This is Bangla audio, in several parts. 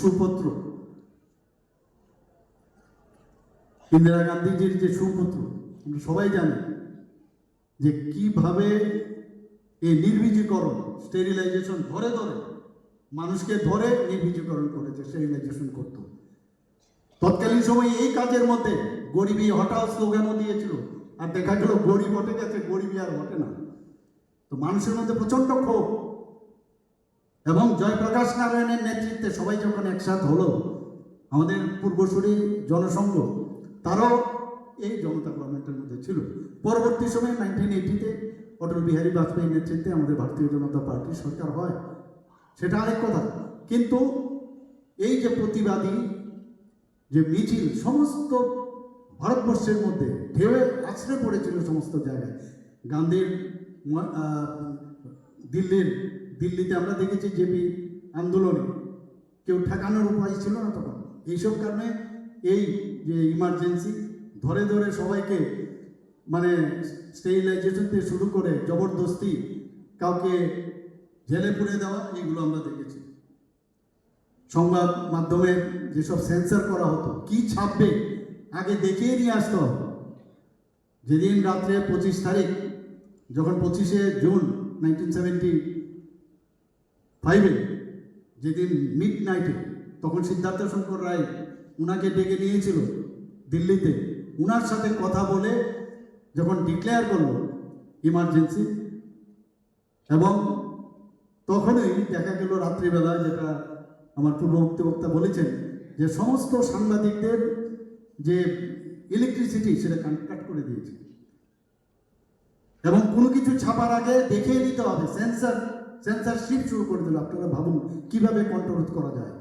সুপুত্র। ইন্দিরা গান্ধীজির যে সুপুত্র, আমরা সবাই জানি যে কীভাবে এই নির্বীজীকরণ স্টেরিলাইজেশন ধরে ধরে মানুষকে ধরে নির্বীজীকরণ করেছে স্টেরিলাইজেশন করতো। তৎকালীন সময়ে এই কাজের মধ্যে গরিবী হঠাৎ স্লোগানও দিয়েছিল, আর দেখা গেল গরিব হটে গেছে, গরিবী আর হটে না। তো মানুষের মধ্যে প্রচণ্ড ক্ষোভ। এবং জয়প্রকাশ নারায়ণের নেতৃত্বে সবাই যখন একসাথ হলো, আমাদের পূর্বসূরি জনসংঘ, তারাও এই জনতা গভর্নমেন্টের মধ্যে ছিল। পরবর্তী সময়ে নাইনটিন এইটিতে অটল বিহারী বাজপেয়ীর নেতৃত্বে আমাদের ভারতীয় জনতা পার্টির সরকার হয়। সেটা আরেক কথা। কিন্তু এই যে প্রতিবাদী, যে মিছিল, সমস্ত ভারতবর্ষের মধ্যে ঢেউয়ে আছড়ে পড়েছিল সমস্ত জায়গায়। গান্ধীর দিল্লির দিল্লিতে আমরা দেখেছি জেপি আন্দোলনে কেউ ঠেকানোর উপায় ছিল না তখন। এইসব কারণে এই যে ইমার্জেন্সি ধরে ধরে সবাইকে মানে স্টেরিলাইজেশন থেকে শুরু করে জবরদস্তি কাউকে জেলে পুরে দেওয়া এগুলো আমরা দেখেছি। সংবাদ মাধ্যমে যেসব সেন্সার করা হতো, কি ছাপবে, আগে দেখিয়ে নিয়ে আসতো যেদিন রাত্রে পঁচিশ তারিখ, যখন পঁচিশে জুন নাইনটিন সেভেন্টি ফাইভে, যেদিন মিড নাইটে তখন সিদ্ধার্থ শঙ্কর রায় উনাকে ডেকে নিয়েছিল দিল্লিতে। উনার সাথে কথা বলে যখন ডিক্লেয়ার করল ইমার্জেন্সি এবং তখনই দেখা গেল রাত্রিবেলা যেটা আমার পূর্ববর্তী বক্তা বলেছেন, যে সমস্ত সাংবাদিকদের যে ইলেকট্রিসিটি সেটা কাট করে দিয়েছে। এবং কোনো কিছু ছাপার আগে দেখিয়ে নিতে হবে সেন্সার সেন্সারশিপ শুরু করে দিল। আপনারা ভাবুন কীভাবে কন্ট্রোল করা যায়।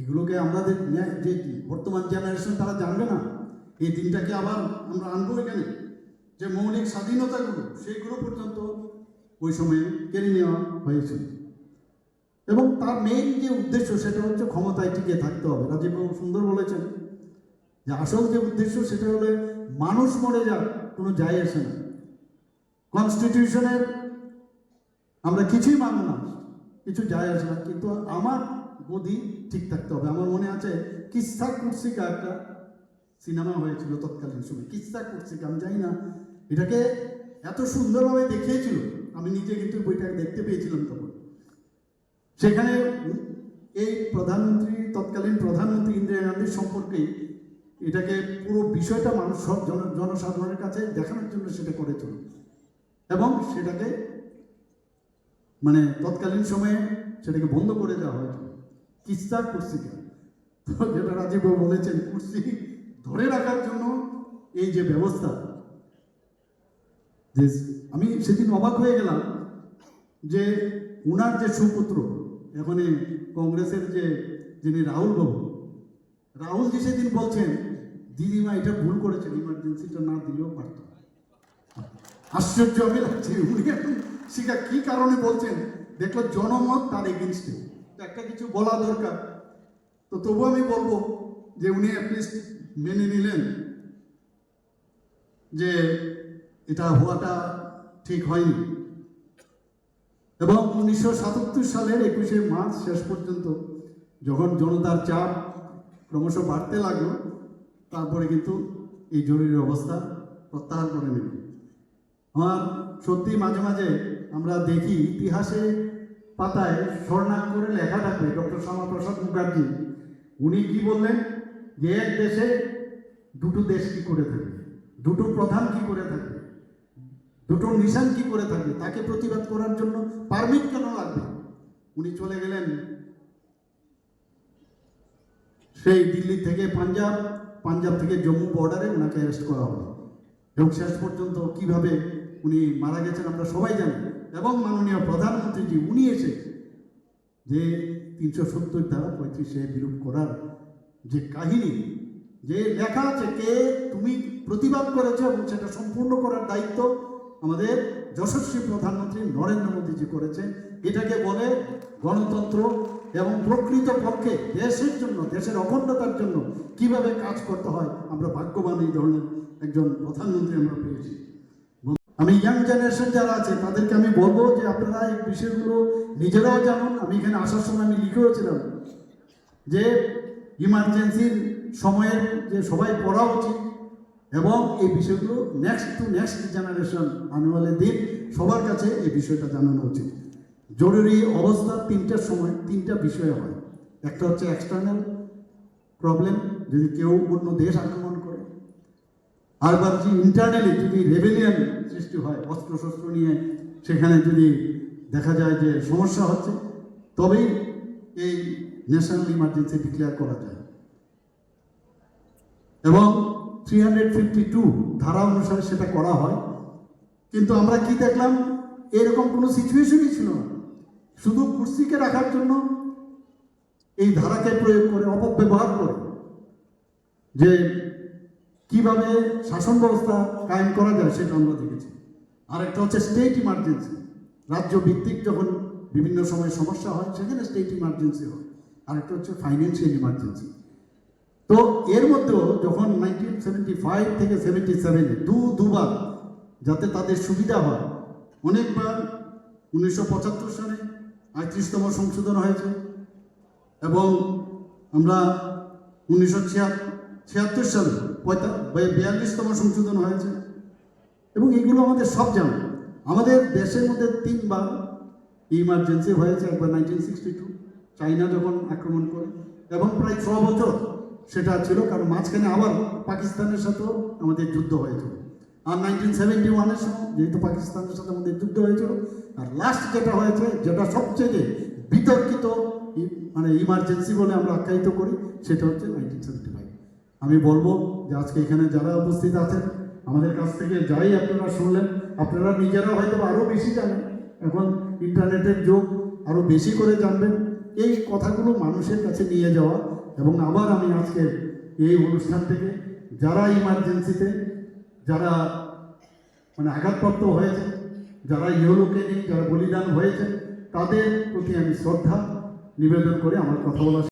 এগুলোকে আমাদের যে বর্তমান জেনারেশন তারা জানবে না। এই দিনটাকে আবার আমরা আনব এখানে। যে মৌলিক স্বাধীনতাগুলো সেইগুলো পর্যন্ত ওই সময়ে কেড়ে নেওয়া হয়েছিল এবং তার মেইন যে উদ্দেশ্য, সেটা হচ্ছে ক্ষমতায় টিকে থাকতে হবে। রাজীববাবু সুন্দর বলেছেন যে, আসল যে উদ্দেশ্য, সেটা হলে মানুষ মরে যাক, কোনো যায় আসে না। কনস্টিটিউশনের আমরা কিছুই মানব না। কিছু যায় আসে না। কিন্তু আমার গদি ঠিক থাকতে হবে। আমার মনে আছে কিস্তা কুর্সিকা একটা সিনেমা হয়েছিল তৎকালীন সময়। কিস্তা কুর্সিকা আমি জানি না। এটাকে এত সুন্দরভাবে দেখিয়েছিল। আমি নিজে কিন্তু বইটা দেখতে পেয়েছিলাম তখন। সেখানে এই প্রধানমন্ত্রী, তৎকালীন প্রধানমন্ত্রী ইন্দিরা গান্ধীর সম্পর্কে এটাকে পুরো বিষয়টা মানুষ সব জন- জনসাধারণের কাছে দেখানোর জন্য সেটা করেছিল। এবং সেটাকে মানে তৎকালীন সময়ে সেটাকে বন্ধ করে দেওয়া হয়েছিল কিস্তা কুর্সিকা তো যেটা রাজীববাবু বলেছেন, কুর্সি ধরে রাখার জন্য এই যে ব্যবস্থা, যে আমি সেদিন অবাক হয়ে গেলাম যে উনার যে সুপুত্র এখানে কংগ্রেসের যে যিনি রাহুল বাবু, রাহুল জি সেদিন বলছেন, দিদিমা, এটা ভুল করেছেন ইমার্জেন্সিটা না দিলেও পারত। আশ্চর্য আমি লাগছে, উনি এখন সেটা কি কারণে বলছেন? দেখল জনমত তার এগেনস্টে একটা কিছু বলা দরকার। তো তবু আমি বলব যে উনি অ্যাটলিস্ট মেনে নিলেন যে এটা হওয়াটা ঠিক হয়নি। এবং উনিশশো সাতাত্তর সালের একুশে মার্চ শেষ পর্যন্ত যখন জনতার চাপ ক্রমশ বাড়তে লাগল, তারপরে কিন্তু এই জরুরি অবস্থা প্রত্যাহার করে নিল। আমার সত্যি মাঝে মাঝে আমরা দেখি ইতিহাসে পাতায় স্বর্ণাক করে লেখা থাকবে ডক্টর শ্যামাপ্রসাদ মুখার্জি। উনি কি বললেন? যে এক দেশে দুটো দেশ কি করে থাকবে? দুটো প্রধান কি করে থাকবে? দুটো মিশন কি করে থাকবে? তাকে প্রতিবাদ করার জন্য পারমিট কেন লাগবে? উনি চলে গেলেন সেই দিল্লি থেকে পাঞ্জাব পাঞ্জাব থেকে জম্মু বর্ডারে ওনাকে অ্যারেস্ট করা হলো। এবং শেষ পর্যন্ত কীভাবে উনি মারা গেছেন আমরা সবাই জানি। এবং মাননীয় প্রধানমন্ত্রীজি, উনি এসে যে তিনশো সত্তর ধারা পঁয়ত্রিশে বিরূপ করার যে কাহিনী, যে লেখা আছে, কে তুমি প্রতিবাদ করেছ এবং সেটা সম্পূর্ণ করার দায়িত্ব আমাদের যশস্বী প্রধানমন্ত্রী নরেন্দ্র মোদীজি করেছেন। এটাকে বলে গণতন্ত্র এবং প্রকৃত পক্ষে দেশের জন্য, দেশের অখণ্ডতার জন্য কীভাবে কাজ করতে হয়, আমরা ভাগ্যবান এই ধরনের একজন প্রধানমন্ত্রী আমরা পেয়েছি। আমি ইয়াং জেনারেশন যারা আছে, তাদেরকে আমি বলব যে আপনারা এই বিষয়গুলো নিজেরাও জানুন। আমি এখানে আসার সময় আমি লিখেওছিলাম যে ইমার্জেন্সির সময়ের যে সবাই পড়া উচিত এবং এই বিষয়গুলো নেক্সট টু নেক্সট জেনারেশন আনুয়ালের দিন সবার কাছে এই বিষয়টা জানানো উচিত। জরুরি অবস্থা তিনটার সময়, তিনটা বিষয় হয়। একটা হচ্ছে এক্সটার্নাল প্রবলেম যদি কেউ অন্য দেশ আক্রমণ করে আরবার যে ইন্টারনালি যদি রেবেলিয়ান সৃষ্টি হয় অস্ত্র শস্ত্র নিয়ে, সেখানে যদি দেখা যায় যে সমস্যা হচ্ছে, তবেই এই ন্যাশনাল ইমার্জেন্সি ডিক্লেয়ার করা যায়। এবং থ্রি হান্ড্রেড ফিফটি টু ধারা অনুসারে সেটা করা হয়। কিন্তু আমরা কি দেখলাম? এরকম কোনো সিচুয়েশনই ছিল না। শুধু কুর্সিকে রাখার জন্য এই ধারাকে প্রয়োগ করে, অপব্যবহার করে, যে কীভাবে শাসন ব্যবস্থা কায়েম করা যায় সেটা আমরা দেখেছি। আরেকটা হচ্ছে স্টেট ইমার্জেন্সি রাজ্য ভিত্তিক যখন বিভিন্ন সময় সমস্যা হয়, সেখানে স্টেট ইমার্জেন্সি হয়। আরেকটা হচ্ছে ফাইন্যান্সিয়াল ইমার্জেন্সি তো এর মধ্যেও যখন নাইনটিন সেভেন্টি ফাইভ থেকে সেভেন্টি সেভেনে দু, দুবার যাতে তাদের সুবিধা হয়, অনেকবার উনিশশো পঁচাত্তর সালে আটত্রিশতম সংশোধন হয়েছে এবং আমরা উনিশশো ছিয়াত্তর সালে বিয়াল্লিশতম সংশোধন হয়েছে। এবং এগুলো আমাদের সব জানা। আমাদের দেশের মধ্যে তিনবার ইমার্জেন্সি হয়েছে, একবার নাইনটিন সিক্সটি টু চাইনা যখন আক্রমণ করে, এবং প্রায় ছ বছর সেটা ছিল, কারণ মাঝখানে আবার পাকিস্তানের সাথেও আমাদের যুদ্ধ হয়েছিল। আর নাইনটিন সেভেন্টি ওয়ানের সময় যেহেতু পাকিস্তানের সাথে আমাদের যুদ্ধ হয়েছিল, আর লাস্ট যেটা হয়েছে, যেটা সবচেয়ে বিতর্কিত মানে ইমার্জেন্সি বলে আমরা আখ্যায়িত করি, সেটা হচ্ছে নাইনটিন সেভেন্টি আমি বলব যে আজকে এখানে যারা উপস্থিত আছেন, আমাদের কাছ থেকে যাই আপনারা শুনলেন, আপনারা নিজেরা হয়তো আরও বেশি জানেন। এখন ইন্টারনেটের যুগ আরও বেশি করে জানবেন। এই কথাগুলো মানুষের কাছে নিয়ে যাওয়া এবং আবার আমি আজকে এই অনুষ্ঠান থেকে যারা ইমার্জেন্সিতে, যারা মানে আঘাতপ্রাপ্ত হয়েছে, যারা ইহলোকে যারা বলিদান হয়েছে, তাদের প্রতি আমি শ্রদ্ধা নিবেদন করে আমার কথা বলা